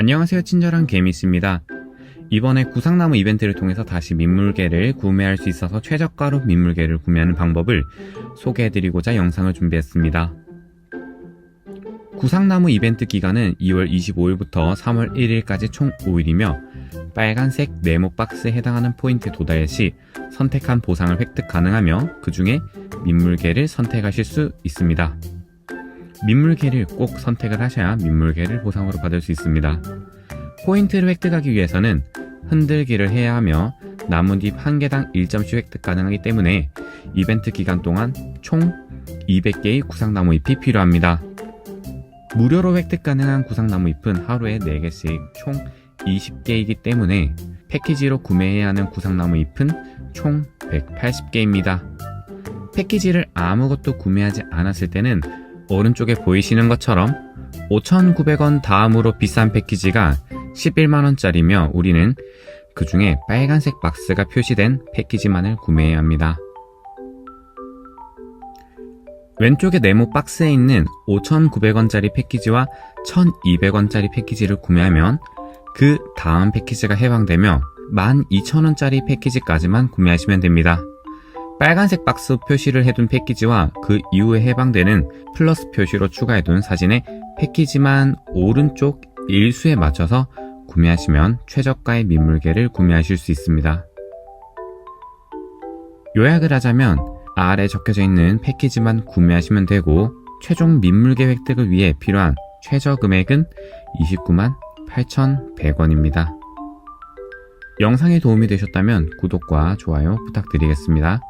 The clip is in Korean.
안녕하세요 친절한 개미씨입니다. 이번에 구상나무 이벤트를 통해서 다시 민물개를 구매할 수 있어서 최저가로 민물개를 구매하는 방법을 소개해드리고자 영상을 준비했습니다. 구상나무 이벤트 기간은 2월 25일부터 3월 1일까지 총 5일이며 빨간색 네모 박스에 해당하는 포인트 도달 시 선택한 보상을 획득 가능하며 그 중에 민물개를 선택하실 수 있습니다. 민물개를 꼭 선택을 하셔야 민물개를 보상으로 받을 수 있습니다. 포인트를 획득하기 위해서는 흔들기를 해야 하며 나뭇잎 한 개당 1점씩 획득 가능하기 때문에 이벤트 기간 동안 총 200개의 구상나무 잎이 필요합니다. 무료로 획득 가능한 구상나무 잎은 하루에 4개씩 총 20개이기 때문에 패키지로 구매해야 하는 구상나무 잎은 총 180개입니다. 패키지를 아무것도 구매하지 않았을 때는 오른쪽에 보이시는 것처럼 5,900원 다음으로 비싼 패키지가 11만원짜리며 우리는 그 중에 빨간색 박스가 표시된 패키지만을 구매해야 합니다. 왼쪽에 네모 박스에 있는 5,900원짜리 패키지와 1,200원짜리 패키지를 구매하면 그 다음 패키지가 해방되며 12,000원짜리 패키지까지만 구매하시면 됩니다. 빨간색 박스 표시를 해둔 패키지와 그 이후에 해방되는 플러스 표시로 추가해둔 사진의 패키지만 오른쪽 일수에 맞춰서 구매하시면 최저가의 민물개를 구매하실 수 있습니다. 요약을 하자면 아래 적혀져 있는 패키지만 구매하시면 되고 최종 민물개 획득을 위해 필요한 최저 금액은 29만 8,100원입니다. 영상이 도움이 되셨다면 구독과 좋아요 부탁드리겠습니다.